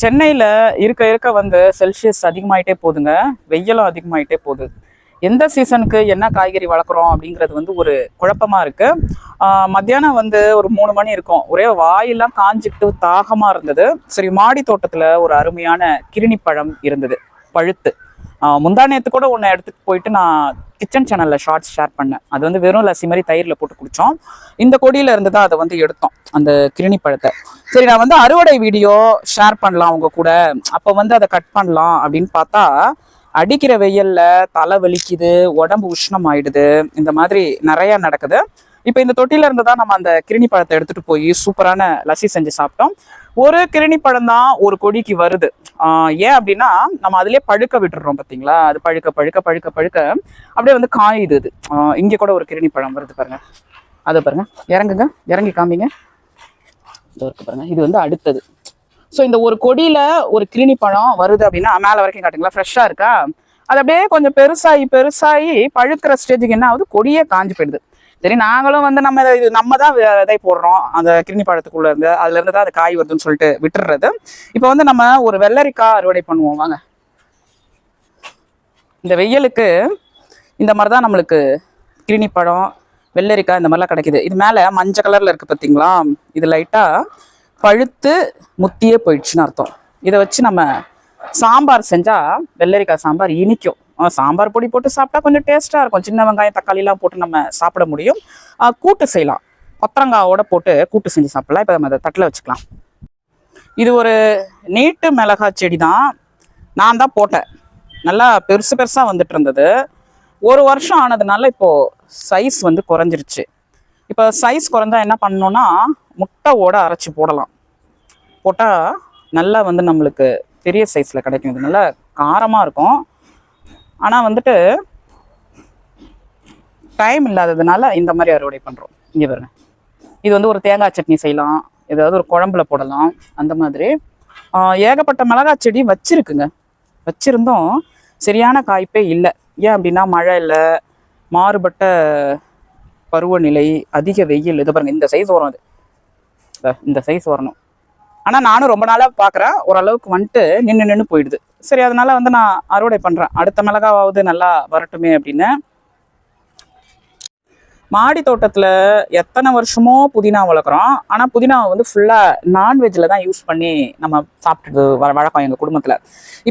சென்னையில் இருக்க இருக்க வந்து செல்சியஸ் அதிகமாயிட்டே போகுதுங்க. வெயிலும் அதிகமாயிட்டே போகுது. எந்த சீசனுக்கு என்ன காய்கறி வளர்க்குறோம் அப்படிங்கிறது வந்து ஒரு குழப்பமா இருக்குது மத்தியானம் வந்து ஒரு மூணு மணி இருக்கும். ஒரே வாயெல்லாம் காஞ்சிக்கிட்டு தாகமாக இருந்தது. சரி மாடி தோட்டத்தில் ஒரு அருமையான கிருணி பழம் இருந்தது. பழுத்து. முந்தா நேற்று கூட ஒன்று எடுத்துட்டு போயிட்டு நான் கிச்சன் சேனலில் ஷார்ட்ஸ் ஷேர் பண்ணேன். அது வந்து வெறும் லசி மாதிரி தயிரில் போட்டு குடித்தோம் இந்த கொடியில இருந்து தான் அதை வந்து எடுத்தோம் அந்த கிருணி பழத்தை. சரி நான் வந்து அறுவடை வீடியோ ஷேர் பண்ணலாம் அவங்க கூட. அப்போ வந்து அதை கட் பண்ணலாம் அப்படின்னு பார்த்தா அடிக்கிற வெயில்ல தலை வலிக்குது உடம்பு உஷ்ணம் ஆயிடுது இந்த மாதிரி நிறைய நடக்குது. இப்போ இந்த தொட்டில இருந்து தான் நம்ம அந்த கிருணி பழத்தை எடுத்துட்டு போய் சூப்பரான லசி செஞ்சு சாப்பிட்டோம். ஒரு கிருணி பழம் தான் ஒரு கொடிக்கு வருது. ஏன் அப்படின்னா நம்ம அதிலே பழுக்க விட்டுடுறோம் பார்த்தீங்களா அது பழுக்க பழுக்க பழுக்க பழுக்க அப்படியே வந்து காயுது அது. இங்கே கூட ஒரு கிருணி பழம் வருது பாருங்க. அதை பாருங்க. இறங்குங்க. இறங்கி காமிங்க. இருக்கு பாருங்க. இது வந்து அடுத்தது. ஸோ இந்த ஒரு கொடியில ஒரு கிரிணி பழம் வருது அப்படின்னா மேலே வரைக்கும் காட்டுங்களா ஃப்ரெஷ்ஷாக இருக்கா? அது அப்படியே கொஞ்சம் பெருசாகி பெருசாகி பழுக்கிற ஸ்டேஜுக்கு என்ன ஆகுது? கொடியே காஞ்சு போயிடுது. சரி நாங்களும் வந்து நம்ம இதை- இது நம்ம தான் இதை விதை போடுறோம். அந்த கிருணி பழத்துக்குள்ள இருந்து அதுல இருந்து தான் அது காய் வருதுன்னு சொல்லிட்டு விட்டுறது. இப்போ வந்து நம்ம ஒரு வெள்ளரிக்காய் அறுவடை பண்ணுவோம். வாங்க. இந்த வெயிலுக்கு இந்த மாதிரி தான் நம்மளுக்கு கிருணி பழம் வெள்ளரிக்காய் இந்த மாதிரிலாம் கிடைக்குது. இது மேலே மஞ்சள் கலரில் இருக்குது பார்த்தீங்களா இது லைட்டாக பழுத்து முத்தியே போயிடுச்சுன்னு அர்த்தம். இதை வச்சு நம்ம சாம்பார் செஞ்சால் வெள்ளரிக்காய் சாம்பார் இனிக்கும். சாம்பார் பொடி போட்டு சாப்பிட்டா கொஞ்சம் டேஸ்ட்டாக இருக்கும். சின்ன வெங்காயம் தக்காளிலாம் போட்டு நம்ம சாப்பிட முடியும். கூட்டு செய்யலாம். கொத்தரங்காவோட போட்டு கூட்டு செஞ்சு சாப்பிடலாம். இப்போ நம்ம அதை தட்டில் வச்சுக்கலாம். இது ஒரு நீட்டு மிளகாய் செடி தான் நான் தான் போட்டேன். நல்லா பெருசு பெருசாக வந்துட்டு இருந்தது. ஒரு வருஷம் ஆனதுனால இப்போது சைஸ் வந்து குறைஞ்சிருச்சு. இப்போ சைஸ் குறைஞ்சா என்ன பண்ணணும்னா முட்டை ஓட அரைச்சி போடலாம். போட்டால் நல்லா வந்து நம்மளுக்கு பெரிய சைஸில் கிடைக்கும். இது நல்லா காரமாக இருக்கும். ஆனால் வந்துட்டு டைம் இல்லாததுனால இந்த மாதிரி அறுவடை பண்ணுறோம் இங்கே பாருங்க. இது வந்து ஒரு தேங்காய் சட்னி செய்யலாம். ஏதாவது ஒரு குழம்புல போடலாம். அந்த மாதிரி. ஏகப்பட்ட மிளகாய் செடி வச்சிருக்குங்க. வச்சிருந்தோம். சரியான காய்ப்பே இல்லை. ஏன் அப்படின்னா மழை இல்லை. மாறுபட்ட பருவநிலை அதிக வெயில். இது பாருங்க இந்த சைஸ் வரும் அது. இந்த சைஸ் வரணும். ஆனால் நானும் ரொம்ப நாளாக பார்க்குறேன் ஓரளவுக்கு வந்துட்டு நின்று நின்று போயிடுது. சரி அதனால வந்து நான் அறுவடை பண்ணுறேன் அடுத்த மிளகாவது நல்லா வரட்டுமே அப்படின்னு. மாடி தோட்டத்தில் எத்தனை வருஷமோ புதினா வளர்க்குறோம். ஆனால் புதினாவை வந்து ஃபுல்லாக நான்வெஜ்ஜில் தான் யூஸ் பண்ணி நம்ம சாப்பிட்டுட்டு வர வழக்கம் எங்கள் குடும்பத்தில்.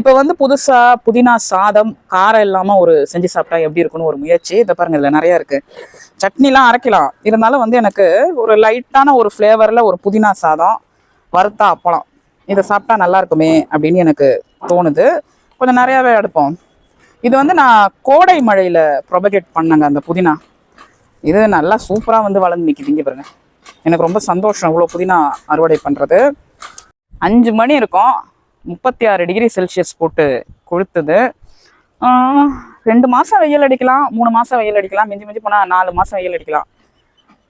இப்போ வந்து புதுசாக புதினா சாதம் காரம் இல்லாமல் ஒரு செஞ்சு சாப்பிட்டா எப்படி இருக்குன்னு ஒரு முயற்சி. இதை பாருங்கள் இதில் நிறையா இருக்குது சட்னிலாம் அரைக்கலாம். இருந்தாலும் வந்து எனக்கு ஒரு லைட்டான ஒரு ஃப்ளேவரில் ஒரு புதினா சாதம் வறுத்தா அப்பளம். இதை சாப்பிட்டா நல்லா இருக்குமே அப்படின்னு எனக்கு தோணுது. கொஞ்சம் நிறையாவே எடுப்போம். இது வந்து நான் கோடை மழையில் ப்ரொபகேட் பண்ணேங்க அந்த புதினா. இது நல்லா சூப்பராக வந்து வளர்ந்து நிற்கிது பாருங்க. எனக்கு ரொம்ப சந்தோஷம் இவ்வளோ புதினா அறுவடை பண்ணுறது அஞ்சு மணி இருக்கும். முப்பத்தி ஆறு டிகிரி செல்சியஸ் போட்டு கொளுத்துது ரெண்டு மாதம் வெயில் அடிக்கலாம் மூணு மாதம் வெயில் அடிக்கலாம் மிஞ்சி மிஞ்சி போனால் நாலு மாதம் வெயில் அடிக்கலாம்.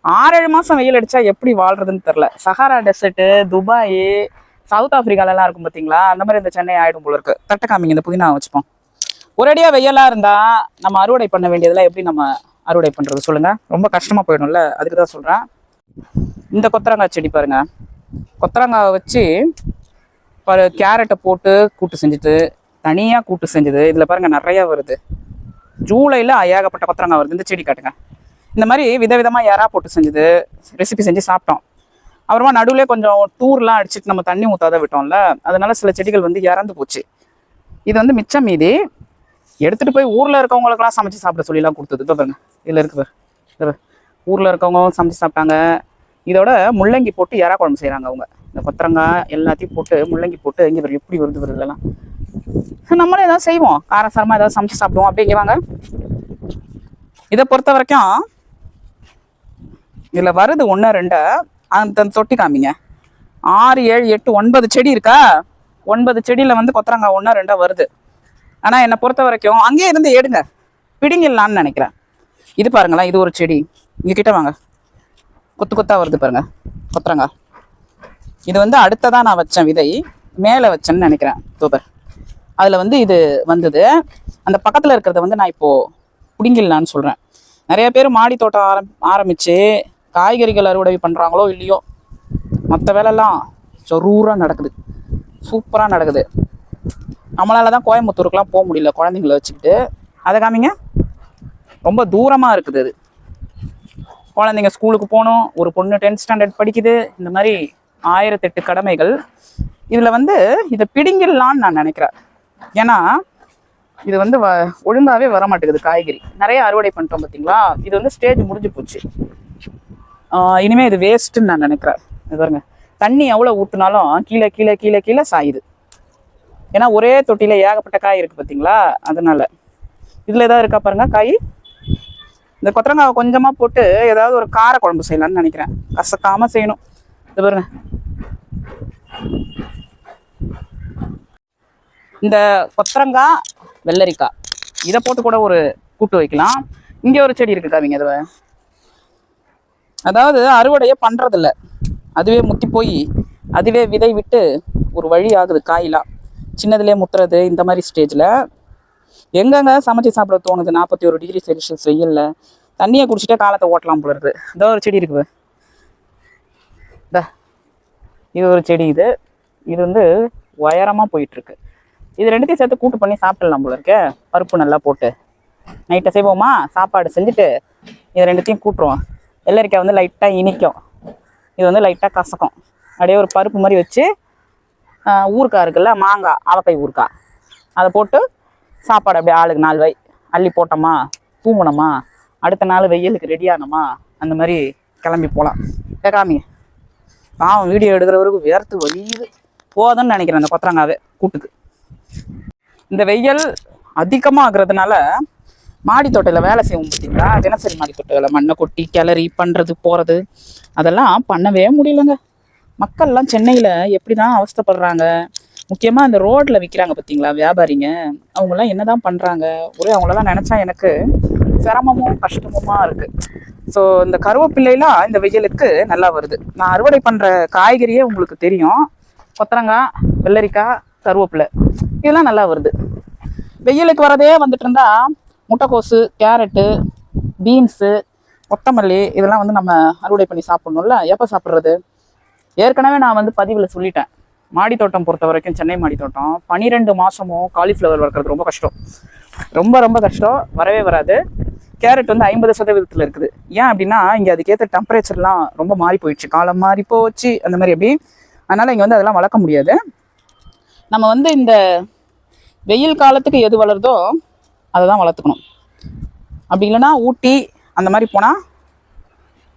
ஆறேழு மாதம் வெயில் அடித்தா எப்படி வாழ்கிறதுன்னு தெரில சஹாரா டெசர்ட்டு துபாய் சவுத் ஆப்பிரிக்காலலாம் இருக்கும் பார்த்தீங்களா அந்த மாதிரி இந்த சென்னை ஆயிடும் போல இருக்கு. தட்டை காமிங்க இந்த புதினா வச்சுப்போம். ஒரேடியாக வெயிலாக இருந்தால் நம்ம அறுவடை பண்ண வேண்டியதெல்லாம் எப்படி நம்ம அறுவடை பண்ணுறது சொல்லுங்கள் ரொம்ப கஷ்டமாக போயிடும்ல அதுக்கு தான் சொல்கிறேன் இந்த கொத்தரங்காய் செடி பாருங்கள் கொத்தரங்காவை வச்சு பாரு கேரட்டை போட்டு கூட்டு செஞ்சுட்டு தனியாக கூட்டு செஞ்சது. இதில் பாருங்கள் நிறையா வருது. ஜூலையில் ஏகப்பட்ட கொத்தரங்காய் வருது. இந்த செடி காட்டுங்க. இந்த மாதிரி விதவிதமாக யாராக போட்டு செஞ்சது ரெசிபி செஞ்சு சாப்பிட்டோம். அப்புறமா நடுவில் கொஞ்சம் டூர்லாம் அடிச்சுட்டு நம்ம தண்ணி ஊற்றாத விட்டோம்ல அதனால சில செடிகள் வந்து இறந்து போச்சு. இது வந்து மிச்சம் மீதி. எடுத்துட்டு போய் ஊரில் இருக்கவங்களுக்கெல்லாம் சமைச்சு சாப்பிட சொல்லிலாம் கொடுத்தது. இதோ பாருங்க. இதில் இருக்கு பாரு. இதோ இருக்கவங்க சமைச்சு சாப்பிட்டாங்க. இதோட முள்ளங்கி போட்டு இறா குழம்பு செய்கிறாங்க அவங்க. இந்த கொத்தரங்காய் எல்லாத்தையும் போட்டு முள்ளங்கி போட்டு இங்கே எப்படி வருது வருதுலாம் இதெல்லாம். நம்மளும் ஏதாவது செய்வோம். காரசாரமாக ஏதாவது சமைச்சு சாப்பிடுவோம். அப்படிங்குவாங்க இதை பொறுத்த வரைக்கும் இதில் வருது ஒன்று ரெண்டை அந்த தொட்டி காமிங்க. ஆறு ஏழு எட்டு ஒன்பது செடி இருக்கா? ஒன்பது செடியில் வந்து கொத்தரங்காய் ஒன்றா ரெண்டா வருது. ஆனால் என்னை பொறுத்த வரைக்கும் அங்கேயே இருந்து எடுங்க. பிடிங்கிடலான்னு நினைக்கிறேன். இது பாருங்களேன் இது ஒரு செடி. இங்கே கிட்ட வாங்க. கொத்து கொத்தா வருது பாருங்க கொத்தரங்காய். இது வந்து அடுத்ததான் நான் வச்சேன் விதை மேலே வச்சேன்னு நினைக்கிறேன் தூபர். அதில் வந்து இது வந்தது. அந்த பக்கத்தில் இருக்கிறத வந்து நான் இப்போது பிடிங்கிடலான்னு சொல்கிறேன் நிறைய பேர் மாடி தோட்டம் ஆரம் ஆரம்பித்து காய்கறிகள் அறுவடை பண்ணுறாங்களோ இல்லையோ மற்ற வேலைலாம் ஜரூராக நடக்குது. சூப்பராக நடக்குது. நம்மளால தான் கோயம்புத்தூருக்குலாம் போக முடியல குழந்தைங்கள வச்சுக்கிட்டு. அதை காமிங்க. ரொம்ப தூரமாக இருக்குது அது. குழந்தைங்க ஸ்கூலுக்கு போகணும் ஒரு பொண்ணு டென்த் ஸ்டாண்டர்ட் படிக்குது. இந்த மாதிரி ஆயிரத்தெட்டு கடமைகள். இதில் வந்து இதை பிடிங்கிடலான்னு நான் நினைக்கிறேன். ஏன்னா இது வந்து வ ஒழுங்காகவே வர மாட்டேங்குது காய்கறி. நிறைய அறுவடை பண்ணிட்டோம் பார்த்தீங்களா இது வந்து ஸ்டேஜ் முடிஞ்சு போச்சு. இனிமேல் இது வேஸ்ட்டுன்னு நான் நினைக்கிறேன். இது பாருங்க. தண்ணி எவ்வளோ ஊற்றுனாலும் கீழே கீழே கீழே கீழே சாயுது. ஏன்னா ஒரே தொட்டியில் ஏகப்பட்ட காய் இருக்குது பார்த்தீங்களா அதனால். இதில் ஏதாவது இருக்கா பாருங்க காய்? இந்த கொத்தரங்காவை கொஞ்சமாக போட்டு ஏதாவது ஒரு கார குழம்பு செய்யலான்னு நினைக்கிறேன். கசக்காமல் செய்யணும். இது பாருங்க. இந்த கொத்தரங்காய் வெள்ளரிக்காய் இதை போட்டு கூட ஒரு கூட்டு வைக்கலாம். இங்கே ஒரு செடி இருக்குது காவிங்க அதை அதாவது அறுவடையே பண்ணுறதில்ல அதுவே முத்தி போய் அதுவே விதை விட்டு ஒரு வழி ஆகுது காயெல்லாம் சின்னதுலேயே முத்துறது இந்த மாதிரி ஸ்டேஜில் எங்கெங்க சமைச்சு சாப்பிட தோணுது நாற்பத்தி ஒரு டிகிரி செல்சியஸ் வெயிலில்? தண்ணியை குடிச்சிட்டே காலத்தை ஓட்டலாம் போல இருக்குது இதோ ஒரு செடி இருக்குது இந்த இது ஒரு செடி இது. இது வந்து உயரமாக போயிட்டுருக்கு. இது ரெண்டுத்தையும் சேர்த்து கூட்டு பண்ணி சாப்பிடலாம் போல இருக்கே. பருப்பு நல்லா போட்டு. நைட்டை செய்வோமா? சாப்பாடு செஞ்சுட்டு இது ரெண்டுத்தையும் கூட்டுருவோம். வெள்ளரிக்காய் வந்து லைட்டாக இனிக்கும். இது வந்து லைட்டாக கசக்கும். அப்படியே ஒரு பருப்பு மாதிரி வச்சு ஊறுக்காய் இருக்குல்ல மாங்காய் அவக்காய் ஊறுக்காய் அதை போட்டு சாப்பாடு அப்படியே ஆளுக்கு நாலு வை அள்ளி போட்டோமா தூங்கினோமா அடுத்த நாள் வெயிலுக்கு ரெடி அந்த மாதிரி கிளம்பி போகலாம் கேட்காமி பாவம் வீடியோ எடுக்கிறவருக்கு வேர்த்து வலியுது. போதும்னு நினைக்கிறேன் அந்த கொத்தரங்காவே கூட்டுக்கு. இந்த வெயில் அதிகமாக ஆகுறதுனால மாடி தோட்டத்தில் வேலை செய்வோம் பார்த்தீங்களா? தினசரி மாடி தோட்டத்தில் மண்ணை கொட்டி கிளறி பண்ணுறது போகிறது அதெல்லாம் பண்ணவே முடியலங்க. மக்கள்லாம் சென்னையில் எப்படி தான் அவஸ்தைப்படுறாங்க? முக்கியமாக இந்த ரோட்டில் விற்கிறாங்க பார்த்தீங்களா வியாபாரிங்க? அவங்களாம் என்ன தான் பண்ணுறாங்க ஒரே அவங்களெல்லாம் நினச்சா எனக்கு சிரமமும் கஷ்டமுமா இருக்குது ஸோ இந்த கருவேப்பிள்ளைலாம் இந்த வெயிலுக்கு நல்லா வருது. நான் அறுவடை பண்ணுற காய்கறியே உங்களுக்கு தெரியும். கொத்தரங்காய் வெள்ளரிக்காய் கருவேப்பிலை. இதெல்லாம் நல்லா வருது. வெயிலுக்கு வரதே வந்துட்டு இருந்தால் முட்டைக்கோசு கேரட்டு பீன்ஸு கொத்தமல்லி இதெல்லாம் வந்து நம்ம அறுவடை பண்ணி சாப்பிட்ணும்ல. எப்போ சாப்பிட்றது? ஏற்கனவே நான் வந்து பதிவில் சொல்லிட்டேன். மாடி தோட்டம் பொறுத்த வரைக்கும் சென்னை மாடி தோட்டம் பனிரெண்டு மாதமும் காலிஃப்ளவர் வளர்க்குறது ரொம்ப கஷ்டம். ரொம்ப ரொம்ப கஷ்டம். வரவே வராது. கேரட் வந்து ஐம்பது சதவீதத்தில் இருக்குது. ஏன் அப்படின்னா இங்கே அதுக்கேற்ற டெம்பரேச்சர்லாம் ரொம்ப மாறி போயிடுச்சு. காலம் மாறி போச்சு அந்த மாதிரி எப்படி அதனால் இங்கே வந்து அதெல்லாம் வளர்க்க முடியாது. நம்ம வந்து இந்த வெயில் காலத்துக்கு எது வளருதோ அதை தான் வளர்த்துக்கணும். அப்படி இல்லைன்னா ஊட்டி அந்த மாதிரி போனால்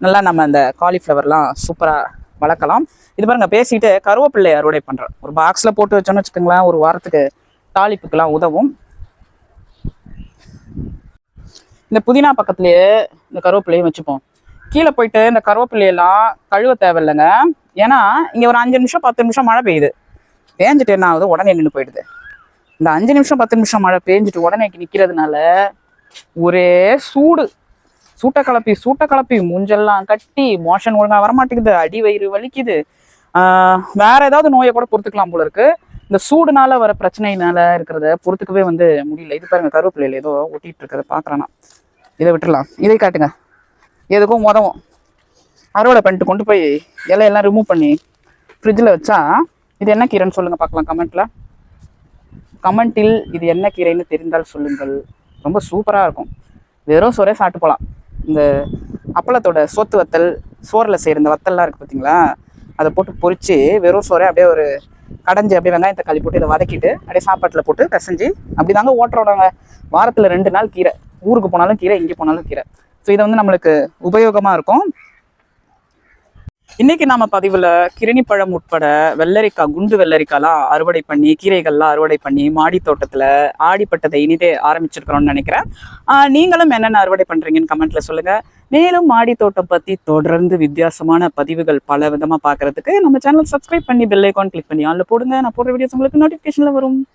நல்லா நம்ம அந்த காலிஃப்ளவர்லாம் சூப்பராக வளர்க்கலாம். இது பாருங்கள் பேசிட்டு கருவேப்பிள்ளை அறுவடை பண்ணுறேன் ஒரு பாக்ஸில் போட்டு வச்சோன்னு வச்சுக்கோங்களேன் ஒரு வாரத்துக்கு தாளிப்புக்கெல்லாம் உதவும். இந்த புதினா பக்கத்துலேயே இந்த கருவேப்பிலையும் வச்சுப்போம். கீழே போயிட்டு இந்த கருவேப்பிலையெல்லாம் கழுவ தேவையில்லைங்க. ஏன்னா இங்கே ஒரு அஞ்சு நிமிஷம் பத்து நிமிஷம் மழை பெய்யுது. பேஞ்சிட்டு என்ன ஆகுது? உடனே நின்று போயிடுது. இந்த அஞ்சு நிமிஷம் பத்து நிமிஷம் மழை பேஞ்சிட்டு உடனே நிற்கிறதுனால ஒரே சூடு. சூட்ட கலப்பி சூட்ட கலப்பி மூஞ்செல்லாம் கட்டி மோஷன் ஒழுங்காக வரமாட்டேங்குது அடி வயிறு வலிக்குது. வேற ஏதாவது நோயை கூட பொறுத்துக்கலாம் போல இருக்கு. இந்த சூடுனால வர பிரச்சனையினால இருக்கிறத பொறுத்துக்கவே வந்து முடியல. இது பாருங்க கருவேப்பிள்ளையில ஏதோ ஒட்டிட்டு இருக்கிறத பாக்குறேன்னா இதை விட்டுறலாம் இதை காட்டுங்க. எதுக்கும் உதவும் அறுவடை பண்ணிட்டு கொண்டு போய் இலையெல்லாம் ரிமூவ் பண்ணி ஃப்ரிட்ஜில் வச்சா இது என்ன கீரைன்னு சொல்லுங்க பார்க்கலாம் கமெண்ட்ல கமெண்டில் இது என்ன கீரைன்னு தெரிந்தால் சொல்லுங்கள். ரொம்ப சூப்பராக இருக்கும். வெறும் சோறே சாப்பிட்டு போகலாம் இந்த அப்பளத்தோட சோத்து வத்தல் சோறில் செய்கிற இந்த வத்தல்லாம் இருக்குது பார்த்தீங்களா அதை போட்டு பொறிச்சு வெறும் சோறே அப்படியே ஒரு கடைஞ்சி அப்படியே வெங்காயம் தக்காளி போட்டு இதை வதக்கிட்டு அப்படியே சாப்பாட்டில் போட்டு பிசைஞ்சு அப்படி தாங்க ஓட்டுறோடாங்க வாரத்தில் ரெண்டு நாள் கீரை. ஊருக்கு போனாலும் கீரை இங்கே போனாலும் கீரை. ஸோ இது வந்து நம்மளுக்கு உபயோகமாக இருக்கும். இன்னைக்கு நாம பதிவுல கிருணிப்பழம் உட்பட வெள்ளரிக்காய் குண்டு வெள்ளரிக்காய்லாம் அறுவடை பண்ணி கீரைகள்லாம் அறுவடை பண்ணி மாடி தோட்டத்துல ஆடிப்பட்டதை இனிதே ஆரம்பிச்சிருக்கிறோம்னு நினைக்கிறேன். ஆஹ் நீங்களும் என்னென்ன அறுவடை பண்றீங்கன்னு கமெண்ட்ல சொல்லுங்க. மேலும் மாடி தோட்டம் பத்தி தொடர்ந்து வித்தியாசமான பதிவுகள் பல விதமா பாக்குறதுக்கு நம்ம சேனல் சப்ஸ்கிரைப் பண்ணி பெல் ஐக்கான் கிளிக் பண்ணி ஆன்ல போடுங்க. நான் போடுற வீடியோஸ் உங்களுக்கு நோட்டிபிகேஷன்ல வரும்.